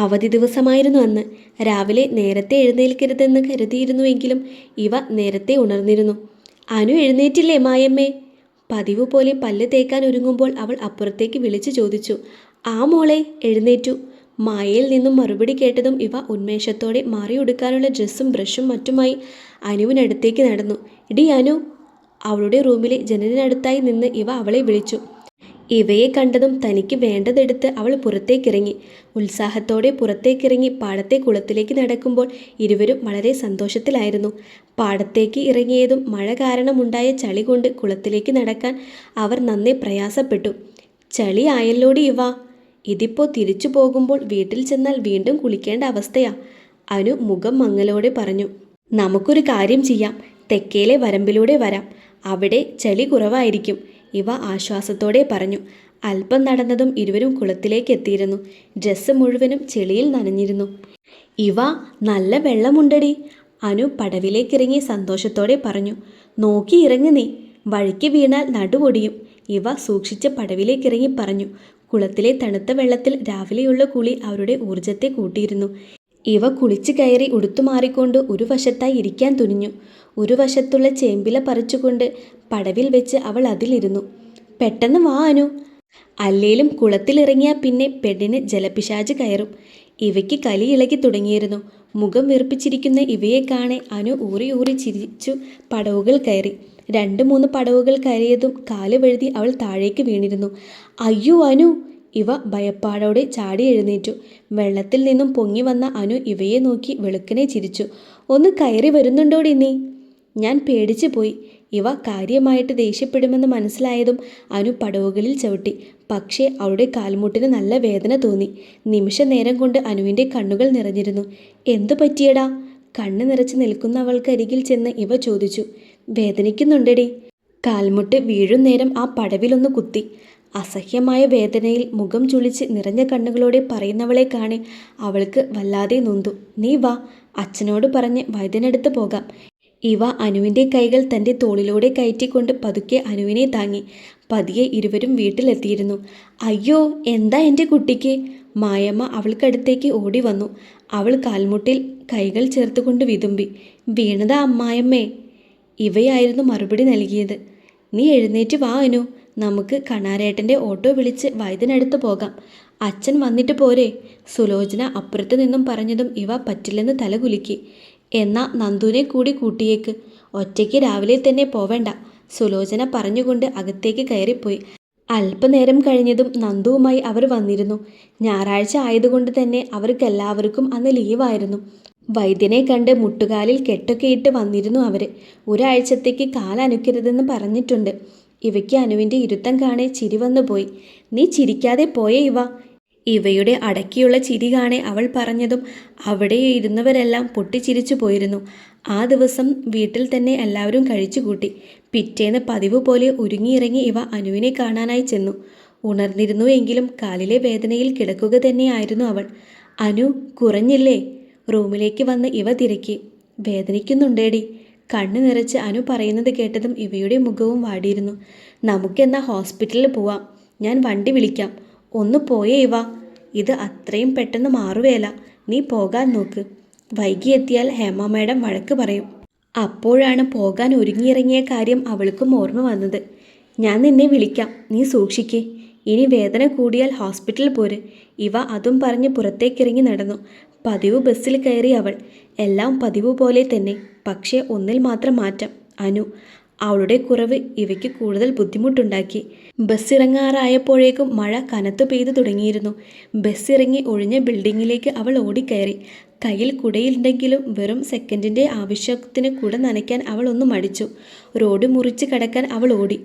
അവധി ദിവസമായിരുന്നു അന്ന്. രാവിലെ നേരത്തെ എഴുന്നേൽക്കരുതെന്ന് കരുതിയിരുന്നുവെങ്കിലും ഇവ നേരത്തെ ഉണർന്നിരുന്നു. അനു എഴുന്നേറ്റില്ലേ മായമ്മേ? പതിവ് പോലെ പല്ല് തേക്കാൻ ഒരുങ്ങുമ്പോൾ അവൾ അപ്പുറത്തേക്ക് വിളിച്ചു ചോദിച്ചു. ആ മോളെ എഴുന്നേറ്റു. മായയിൽ നിന്നും മറുപടി കേട്ടതും ഇവ ഉന്മേഷത്തോടെ മാറിയൊടുക്കാനുള്ള ഡ്രസ്സും ബ്രഷും മറ്റുമായി അനുവിനടുത്തേക്ക് നടന്നു. ഇടി അനു. അവളുടെ റൂമിലെ ജനലിനടുത്തായി നിന്ന് ഇവ അവളെ വിളിച്ചു. ഇവയെ കണ്ടതും തനിക്ക് വേണ്ടതെടുത്ത് അവൾ പുറത്തേക്കിറങ്ങി. ഉത്സാഹത്തോടെ പുറത്തേക്കിറങ്ങി പാടത്തെ കുളത്തിലേക്ക് നടക്കുമ്പോൾ ഇരുവരും വളരെ സന്തോഷത്തിലായിരുന്നു. പാടത്തേക്ക് ഇറങ്ങിയതും മഴ കാരണമുണ്ടായ ചളി കൊണ്ട് കുളത്തിലേക്ക് നടക്കാൻ അവർ നന്നേ പ്രയാസപ്പെട്ടു. ചളി ആയല്ലോടി ഇവ. ഇതിപ്പോ തിരിച്ചു പോകുമ്പോൾ വീട്ടിൽ ചെന്നാൽ വീണ്ടും കുളിക്കേണ്ട അവസ്ഥയാ അനു മുഖം മങ്ങലോടെ പറഞ്ഞു. നമുക്കൊരു കാര്യം ചെയ്യാം. തെക്കേലെ വരമ്പിലൂടെ വരാം. അവിടെ ചളി കുറവായിരിക്കും. ഇവ ആശ്വാസത്തോടെ പറഞ്ഞു. അല്പം നടന്നതും ഇരുവരും കുളത്തിലേക്ക് എത്തിയിരുന്നു ഡ്രസ്സ് മുഴുവനും ചെളിയിൽ നനഞ്ഞിരുന്നു. ഇവ നല്ല വെള്ളമുണ്ടടി അനു പടവിലേക്കിറങ്ങി സന്തോഷത്തോടെ പറഞ്ഞു. നോക്കി ഇറങ്ങി നീ. വഴിക്ക് വീണാൽ നടുപൊടിയും. ഇവ സൂക്ഷിച്ച് പടവിലേക്കിറങ്ങി പറഞ്ഞു. കുളത്തിലെ തണുത്ത വെള്ളത്തിൽ രാവിലെയുള്ള കുളി അവരുടെ ഊർജത്തെ കൂട്ടിയിരുന്നു. ഇവ കുളിച്ചു കയറി ഉടുത്തുമാറിക്കൊണ്ട് ഒരു വശത്തായി ഇരിക്കാൻ തുനിഞ്ഞു. ഒരു വശത്തുള്ള ചേമ്പില പറിച്ചുകൊണ്ട് പടവിൽ വെച്ച് അവൾ അതിലിരുന്നു. പെട്ടെന്ന് വാ അനു. അല്ലേലും കുളത്തിലിറങ്ങിയാൽ പിന്നെ പെണ്ണിന് ജലപിശാജ് കയറും. ഇവയ്ക്ക് കലി ഇളകി തുടങ്ങിയിരുന്നു. മുഖം വീർപ്പിച്ചിരിക്കുന്ന ഇവയെ കാണെ അനു ഊറി ഊറി ചിരിച്ചു പടവുകൾ കയറി. രണ്ട് മൂന്ന് പടവുകൾ കയറിയതും കാൽ വഴുതി അവൾ താഴേക്ക് വീണിരുന്നു. അയ്യോ അനു. ഇവ ഭയപ്പാടോടെ ചാടി എഴുന്നേറ്റു. വെള്ളത്തിൽ നിന്നും പൊങ്ങി വന്ന അനു ഇവയെ നോക്കി വെളുക്കനെ ചിരിച്ചു. ഒന്ന് കയറി വരുന്നുണ്ടോടി നീ? ഞാൻ പേടിച്ചു പോയി. ഇവ കാര്യമായിട്ട് ദേഷ്യപ്പെടുമെന്ന് മനസ്സിലായതും അനു പടവുകളിൽ ചവിട്ടി. പക്ഷേ അവളുടെ കാൽമുട്ടിന് നല്ല വേദന തോന്നി. നിമിഷ നേരം കൊണ്ട് അനുവിന്റെ കണ്ണുകൾ നിറഞ്ഞിരുന്നു. എന്തു പറ്റിയടാ? കണ്ണ് നിറച്ച് നിൽക്കുന്ന അവൾക്കരികിൽ ചെന്ന് ഇവ ചോദിച്ചു. വേദനിക്കുന്നുണ്ടെടി. കാൽമുട്ട് വീഴും നേരം ആ പടവിലൊന്ന് കുത്തി. അസഹ്യമായ വേദനയിൽ മുഖം ചുളിച്ച് നിറഞ്ഞ കണ്ണുകളോടെ പറയുന്നവളെ കാണി അവൾക്ക് വല്ലാതെ നൊന്തു. നീ വാ. അച്ഛനോട് പറഞ്ഞ് വൈദ്യനടുത്ത് പോകാം. ഇവ അനുവിന്റെ കൈകൾ തന്റെ തോളിലൂടെ കയറ്റിക്കൊണ്ട് പതുക്കെ അനുവിനെ താങ്ങി. പതിയെ ഇരുവരും വീട്ടിലെത്തിയിരുന്നു. അയ്യോ എന്താ എന്റെ കുട്ടിക്ക്? മായമ്മ അവൾക്കടുത്തേക്ക് ഓടി വന്നു. അവൾ കാൽമുട്ടിൽ കൈകൾ ചേർത്തുകൊണ്ട് വിതുമ്പി. വീണതാ അമ്മായമ്മേ ഇവയായിരുന്നു മറുപടി നൽകിയത്. നീ എഴുന്നേറ്റ് വാ അനു. നമുക്ക് കണാരേട്ടന്റെ ഓട്ടോ വിളിച്ച് വൈദ്യനടുത്ത് പോകാം. അച്ഛൻ വന്നിട്ട് പോരെ. സുലോചന അപ്പുറത്ത് നിന്നും പറഞ്ഞതും ഇവ പറ്റില്ലെന്ന് തലകുലുക്കി. എന്നാ നന്ദുവിനെ കൂടി കൂട്ടിയേക്ക്. ഒറ്റയ്ക്ക് രാവിലെ തന്നെ പോവേണ്ട. സുലോചന പറഞ്ഞുകൊണ്ട് അകത്തേക്ക് കയറിപ്പോയി. അല്പനേരം കഴിഞ്ഞതും നന്ദുവുമായി അവർ വന്നിരുന്നു. ഞായറാഴ്ച ആയതുകൊണ്ട് തന്നെ അവർക്കെല്ലാവർക്കും അന്ന് ലീവായിരുന്നു. വൈദ്യനെ കണ്ട് മുട്ടുകാലിൽ കെട്ടൊക്കെ ഇട്ട് വന്നിരുന്നു അവർ ഒരാഴ്ചത്തേക്ക് കാലനുക്കരുതെന്ന് പറഞ്ഞിട്ടുണ്ട്. ഇവയ്ക്ക് അനുവിന്റെ ഇരുത്തം കാണേ ചിരി വന്നു പോയി നീ ചിരിക്കാതെ പോയേ ഇവ. ഇവയുടെ അടക്കിയുള്ള ചിരി കാണെ അവൾ പറഞ്ഞതും അവിടെ ഇരുന്നവരെല്ലാം പൊട്ടിച്ചിരിച്ചു പോയിരുന്നു. ആ ദിവസം വീട്ടിൽ തന്നെ എല്ലാവരും കഴിച്ചുകൂട്ടി. പിറ്റേന്ന് പതിവ് പോലെ ഒരുങ്ങിയിറങ്ങി ഇവ അനുവിനെ കാണാനായി ചെന്നു. ഉണർന്നിരുന്നു എങ്കിലും കാലിലെ വേദനയിൽ കിടക്കുക തന്നെയായിരുന്നു അവൾ. അനു കുറഞ്ഞില്ലേ? റൂമിലേക്ക് വന്ന് ഇവ തിരക്കി. വേദനിക്കുന്നുണ്ടേടി. കണ്ണു നിറച്ച് അനു പറയുന്നത് കേട്ടതും ഇവയുടെ മുഖവും വാടിയിരുന്നു. നമുക്കെന്നാ ഹോസ്പിറ്റലിൽ പോവാം. ഞാൻ വണ്ടി വിളിക്കാം. ഒന്ന് പോയേ ഇവ. ഇത് അത്രയും പെട്ടെന്ന് മാറുകയല്ല നീ പോകാൻ നോക്ക്. വൈകി എത്തിയാൽ ഹേമ മാഡം വഴക്ക് പറയും. അപ്പോഴാണ് പോകാൻ ഒരുങ്ങിയിറങ്ങിയ കാര്യം അവൾക്കും ഓർമ്മ വന്നത്. ഞാൻ നിന്നെ വിളിക്കാം. നീ സൂക്ഷിക്കേ. ഇനി വേദന കൂടിയാൽ ഹോസ്പിറ്റലിൽ പോര്. ഇവ അതും പറഞ്ഞ് പുറത്തേക്കിറങ്ങി നടന്നു. പതിവ് ബസ്സിൽ കയറി അവൾ. എല്ലാം പതിവ് പോലെ തന്നെ. പക്ഷേ ഒന്നിൽ മാത്രം മാറ്റം. അനു അവളുടെ കുറവ് ഇവയ്ക്ക് കൂടുതൽ ബുദ്ധിമുട്ടുണ്ടാക്കി. ബസ് ഇറങ്ങാറായപ്പോഴേക്കും മഴ കനത്തു പെയ്തു തുടങ്ങിയിരുന്നു. ബസ് ഇറങ്ങി ഒഴിഞ്ഞ ബിൽഡിങ്ങിലേക്ക് അവൾ ഓടിക്കയറി. കയ്യിൽ കുടയിലുണ്ടെങ്കിലും വെറും സെക്കൻഡിന്റെ ആവശ്യത്തിന് കുട നനയ്ക്കാൻ അവൾ ഒന്ന് മടിച്ചു. റോഡ് മുറിച്ച് കടക്കാൻ അവൾ ഓടി.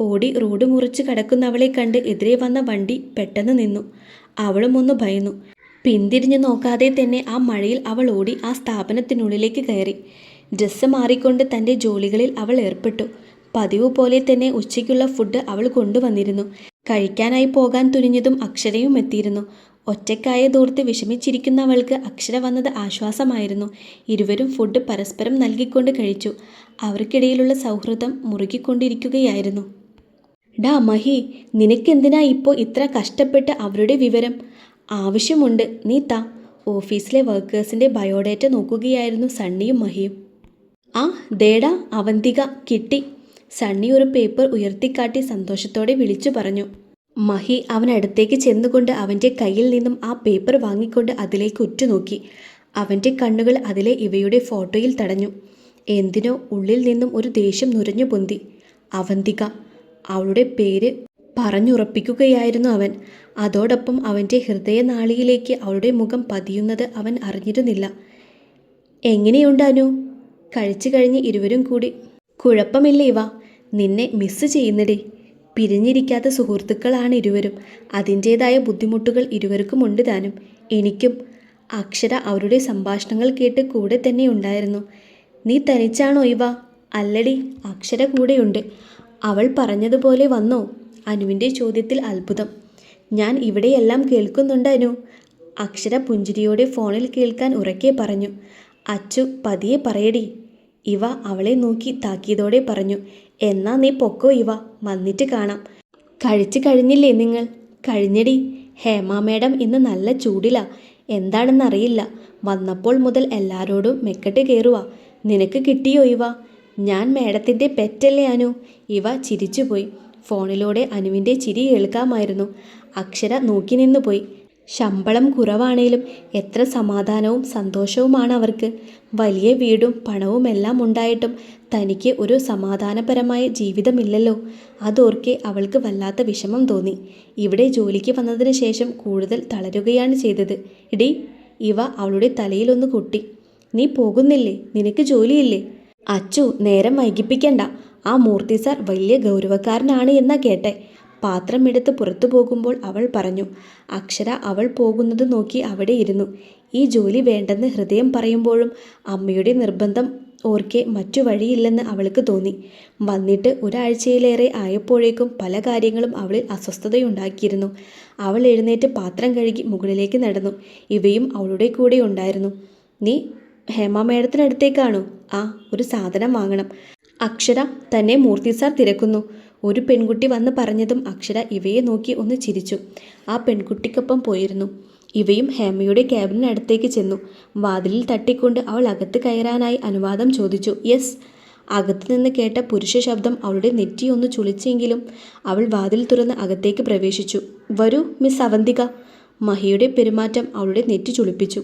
ഓടി റോഡ് മുറിച്ച് കടക്കുന്നവളെ കണ്ട് എതിരെ വന്ന വണ്ടി പെട്ടെന്ന് നിന്നു. അവളും ഒന്ന് ഭയന്നു. പിന്തിരിഞ്ഞു നോക്കാതെ തന്നെ ആ മഴയിൽ അവൾ ഓടി ആ സ്ഥാപനത്തിനുള്ളിലേക്ക് കയറി. ഡ്രസ്സ് മാറിക്കൊണ്ട് തന്റെ ജോലികളിൽ അവൾ ഏർപ്പെട്ടു. പതിവ് പോലെ തന്നെ ഉച്ചയ്ക്കുള്ള ഫുഡ് അവൾ കൊണ്ടുവന്നിരുന്നു. കഴിക്കാനായി പോകാൻ തുനിഞ്ഞതും അക്ഷരയും എത്തിയിരുന്നു. ഒറ്റക്കായ ദൂർത്ത് വിഷമിച്ചിരിക്കുന്നവൾക്ക് അക്ഷര വന്നത് ആശ്വാസമായിരുന്നു. ഇരുവരും ഫുഡ് പരസ്പരം നൽകിക്കൊണ്ട് കഴിച്ചു. അവർക്കിടയിലുള്ള സൗഹൃദം മുറുകിക്കൊണ്ടിരിക്കുകയായിരുന്നു. ഡാ മഹി നിനക്കെന്തിനാ ഇപ്പോൾ ഇത്ര കഷ്ടപ്പെട്ട് അവരുടെ വിവരം? ആവശ്യമുണ്ട്. നീ താ. ഓഫീസിലെ വർക്കേഴ്സിന്റെ ബയോഡേറ്റ നോക്കുകയായിരുന്നു സണ്ണിയും മഹിയും. ആ ദേടാ അവന്തിക കിട്ടി. സണ്ണി ഒരു പേപ്പർ ഉയർത്തിക്കാട്ടി സന്തോഷത്തോടെ വിളിച്ചു പറഞ്ഞു. മഹി അവനടുത്തേക്ക് ചെന്നുകൊണ്ട് അവന്റെ കയ്യിൽ നിന്നും ആ പേപ്പർ വാങ്ങിക്കൊണ്ട് അതിലേക്ക് ഉറ്റുനോക്കി. അവന്റെ കണ്ണുകൾ അതിലെ ഇവയുടെ ഫോട്ടോയിൽ തടഞ്ഞു. എന്തിനോ ഉള്ളിൽ നിന്നും ഒരു ദേഷ്യം നുരഞ്ഞു പൊന്തി. അവന്തിക അവളുടെ പേര് പറഞ്ഞുറപ്പിക്കുകയായിരുന്നു അവൻ. അതോടൊപ്പം അവന്റെ ഹൃദയനാളിയിലേക്ക് അവളുടെ മുഖം പതിയുന്നത് അവൻ അറിഞ്ഞിരുന്നില്ല. എങ്ങനെയുണ്ട് അനു? കഴിച്ചു കഴിഞ്ഞ് ഇരുവരും കൂടി. കുഴപ്പമില്ല ഇവ. നിന്നെ മിസ് ചെയ്യുന്നിടേ. പിരിഞ്ഞിരിക്കാത്ത സുഹൃത്തുക്കളാണ് ഇരുവരും. അതിന്റേതായ ബുദ്ധിമുട്ടുകൾ ഇരുവർക്കും ഉണ്ട് താനും. എനിക്കും അക്ഷര അവരുടെ സംഭാഷണങ്ങൾ കേട്ട് കൂടെ തന്നെ ഉണ്ടായിരുന്നു. നീ തനിച്ചാണോ ഇവ? അല്ലടി അക്ഷര കൂടെയുണ്ട്. അവൾ പറഞ്ഞതുപോലെ വന്നോ? അനുവിന്റെ ചോദ്യത്തിൽ അത്ഭുതം. ഞാൻ ഇവിടെയെല്ലാം കേൾക്കുന്നുണ്ട് അനു. അക്ഷര പുഞ്ചിരിയോടെ ഫോണിൽ കേൾക്കാൻ ഉറക്കെ പറഞ്ഞു. അച്ചു പതിയെ പറയടി ഇവ അവളെ നോക്കി താക്കിയതോടെ പറഞ്ഞു എന്നാ നീ പൊക്കോ ഇവ വന്നിട്ട് കാണാം. കഴിച്ചു കഴിഞ്ഞില്ലേ നിങ്ങൾ? കഴിഞ്ഞടി. ഹേമ മേഡം ഇന്ന് നല്ല ചൂടിലാ. എന്താണെന്നറിയില്ല. വന്നപ്പോൾ മുതൽ എല്ലാരോടും മെക്കെട്ട് കയറുക നിനക്ക് കിട്ടിയോ ഇവ? ഞാൻ മേഡത്തിന്റെ പെറ്റല്ലേ അനു. ഇവ ചിരിച്ചുപോയി. ഫോണിലൂടെ അനുവിന്റെ ചിരി കേൾക്കാമായിരുന്നു. അക്ഷര നോക്കി നിന്നു പോയി ശമ്പളം കുറവാണേലും എത്ര സമാധാനവും സന്തോഷവുമാണ് അവർക്ക്. വലിയ വീടും പണവും എല്ലാം ഉണ്ടായിട്ടും തനിക്ക് ഒരു സമാധാനപരമായ ജീവിതമില്ലല്ലോ. അതോർക്കെ അവൾക്ക് വല്ലാത്ത വിഷമം തോന്നി. ഇവിടെ ജോലിക്ക് വന്നതിന് ശേഷം കൂടുതൽ തളരുകയാണ് ചെയ്തത്. ഇടി ഇവ അവളുടെ തലയിലൊന്ന് കൊട്ടി. നീ പോകുന്നില്ലേ? നിനക്ക് ജോലിയില്ലേ? അച്ചു നേരം വൈകിപ്പിക്കണ്ട. ആ മൂർത്തി സാർ വലിയ ഗൗരവക്കാരനാണ് എന്നാ കേട്ടെ. പാത്രം എടുത്ത് പുറത്തു പോകുമ്പോൾ അവൾ പറഞ്ഞു അക്ഷര അവൾ പോകുന്നത് നോക്കി അവിടെ ഇരുന്നു. ഈ ജോലി വേണ്ടെന്ന് ഹൃദയം പറയുമ്പോഴും അമ്മയുടെ നിർബന്ധം ഓർക്കെ മറ്റു വഴിയില്ലെന്ന് അവൾക്ക് തോന്നി. വന്നിട്ട് ഒരാഴ്ചയിലേറെ ആയപ്പോഴേക്കും പല കാര്യങ്ങളും അവളിൽ അസ്വസ്ഥതയുണ്ടാക്കിയിരുന്നു. അവൾ എഴുന്നേറ്റ് പാത്രം കഴുകി മുകളിലേക്ക് നടന്നു. ഇവയും അവളുടെ കൂടെ ഉണ്ടായിരുന്നു. നീ ഹേമ മേഡത്തിനടുത്തേക്കാണോ? ആ ഒരു സാധനം വാങ്ങണം. അക്ഷര തന്നെ മൂർത്തി സാർ തിരക്കുന്നു. ഒരു പെൺകുട്ടി വന്ന് പറഞ്ഞതും അക്ഷര ഇവയെ നോക്കി ഒന്ന് ചിരിച്ചു. ആ പെൺകുട്ടിക്കൊപ്പം പോയിരുന്നു. ഇവയും ഹേമയുടെ ക്യാബിനടുത്തേക്ക് ചെന്നു. വാതിലിൽ തട്ടിക്കൊണ്ട് അവൾ അകത്ത് കയറാനായി അനുവാദം ചോദിച്ചു. യെസ്. അകത്തു നിന്ന് കേട്ട പുരുഷ ശബ്ദം അവളുടെ നെറ്റി ഒന്ന് ചുളിച്ചെങ്കിലും അവൾ വാതിൽ തുറന്ന് അകത്തേക്ക് പ്രവേശിച്ചു. വരൂ മിസ് അവന്തിക. മഹിയുടെ പെരുമാറ്റം അവളുടെ നെറ്റി ചുളിപ്പിച്ചു.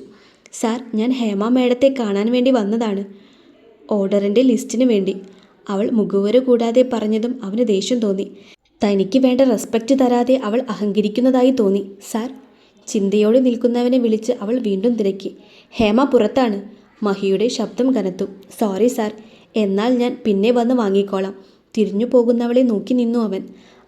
സാർ ഞാൻ ഹേമ മേഡത്തെ കാണാൻ വേണ്ടി വന്നതാണ്. ഓർഡറിന്റെ ലിസ്റ്റിന് വേണ്ടി. അവൾ മുഖവര കൂടാതെ പറഞ്ഞതും അവന് ദേഷ്യം തോന്നി. തനിക്ക് വേണ്ട റെസ്പെക്റ്റ് തരാതെ അവൾ അഹങ്കരിക്കുന്നതായി തോന്നി. സാർ ചിന്തയോടെ നിൽക്കുന്നവനെ വിളിച്ച് അവൾ വീണ്ടും തിരക്കി. ഹേമ പുറത്താണ്. മഹിയുടെ ശബ്ദം കനത്തു. സോറി സാർ എന്നാൽ ഞാൻ പിന്നെ വന്ന് വാങ്ങിക്കോളാം. തിരിഞ്ഞു പോകുന്നവളെ നോക്കി നിന്നു അവൻ.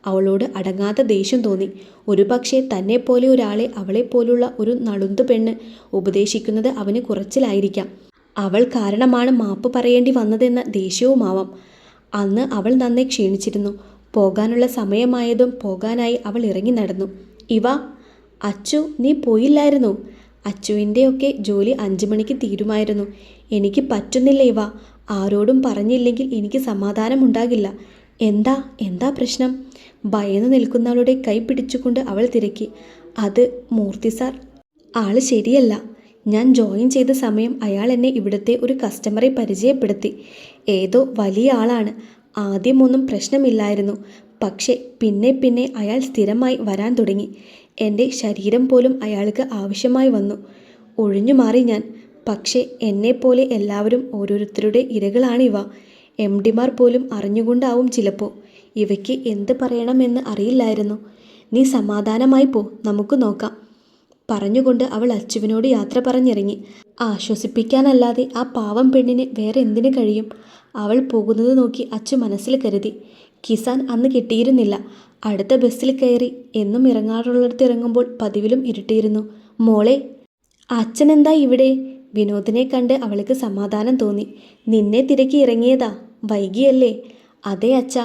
അവളോട് അടങ്ങാത്ത ദേഷ്യം തോന്നി. ഒരു പക്ഷേ തന്നെപ്പോലെ ഒരാളെ അവളെപ്പോലുള്ള ഒരു നളുന്തു പെണ്ണ് ഉപദേശിക്കുന്നത് അവന് കുറച്ചിലായിരിക്കാം. അവൾ കാരണമാണ് മാപ്പ് പറയേണ്ടി വന്നതെന്ന ദേഷ്യവുമാവാം. അന്ന് അവൾ നന്നെ ക്ഷീണിച്ചിരുന്നു. പോകാനുള്ള സമയമായതും പോകാനായി അവൾ ഇറങ്ങി നടന്നു. ഇവ അച്ചു നീ പോയില്ലായിരുന്നു? അച്ചുവിന്റെയൊക്കെ ജോലി അഞ്ചു മണിക്ക് തീരുമായിരുന്നു. എനിക്ക് പറ്റുന്നില്ല ഇവ. ആരോടും പറഞ്ഞില്ലെങ്കിൽ എനിക്ക് സമാധാനമുണ്ടാകില്ല. എന്താ എന്താ പ്രശ്നം? ഭയന്ന് നിൽക്കുന്നവളുടെ കൈ പിടിച്ചുകൊണ്ട് അവൾ തിരക്കി. അത് മൂർത്തി സാർ. ആൾ ശരിയല്ല. ഞാൻ ജോയിൻ ചെയ്ത സമയം അയാൾ എന്നെ ഇവിടുത്തെ ഒരു കസ്റ്റമറെ പരിചയപ്പെടുത്തി. ഏതോ വലിയ ആളാണ്. ആദ്യമൊന്നും പ്രശ്നമില്ലായിരുന്നു. പക്ഷേ പിന്നെ പിന്നെ അയാൾ സ്ഥിരമായി വരാൻ തുടങ്ങി. എന്റെ ശരീരം പോലും അയാൾക്ക് ആവശ്യമായി വന്നു. ഒഴിഞ്ഞു മാറി ഞാൻ. പക്ഷേ എന്നെപ്പോലെ എല്ലാവരും ഓരോരുത്തരുടെ ഇരകളാണിവ. എം ഡിമാർ പോലും അറിഞ്ഞുകൊണ്ടാവും ചിലപ്പോൾ ഇവയ്ക്ക് എന്ത് പറയണമെന്ന് അറിയില്ലായിരുന്നു. നീ സമാധാനമായി പോ. നമുക്ക് നോക്കാം. പറഞ്ഞുകൊണ്ട് അവൾ അച്ചുവിനോട് യാത്ര പറഞ്ഞിറങ്ങി. ആശ്വസിപ്പിക്കാനല്ലാതെ ആ പാവം പെണ്ണിന് വേറെ എന്തിനു കഴിയും? അവൾ പോകുന്നത് നോക്കി അച്ചു മനസ്സിൽ കരുതി. കിസാൻ അന്ന് കിട്ടിയിരുന്നില്ല. അടുത്ത ബസ്സിൽ കയറി എന്നും ഇറങ്ങാറുള്ളിടത്ത് ഇറങ്ങുമ്പോൾ പതിവിലും ഇരുട്ടിയിരുന്നു. മോളെ അച്ഛൻ എന്താ ഇവിടെ? വിനോദിനെ കണ്ട് അവൾക്ക് സമാധാനം തോന്നി. നിന്നെ തിരക്കി ഇറങ്ങിയതാ. വൈകിയല്ലേ? അതേ അച്ഛ.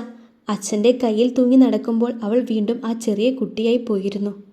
അച്ഛന്റെ കയ്യിൽ തൂങ്ങി നടക്കുമ്പോൾ അവൾ വീണ്ടും ആ ചെറിയ കുട്ടിയായി പോയിരുന്നു.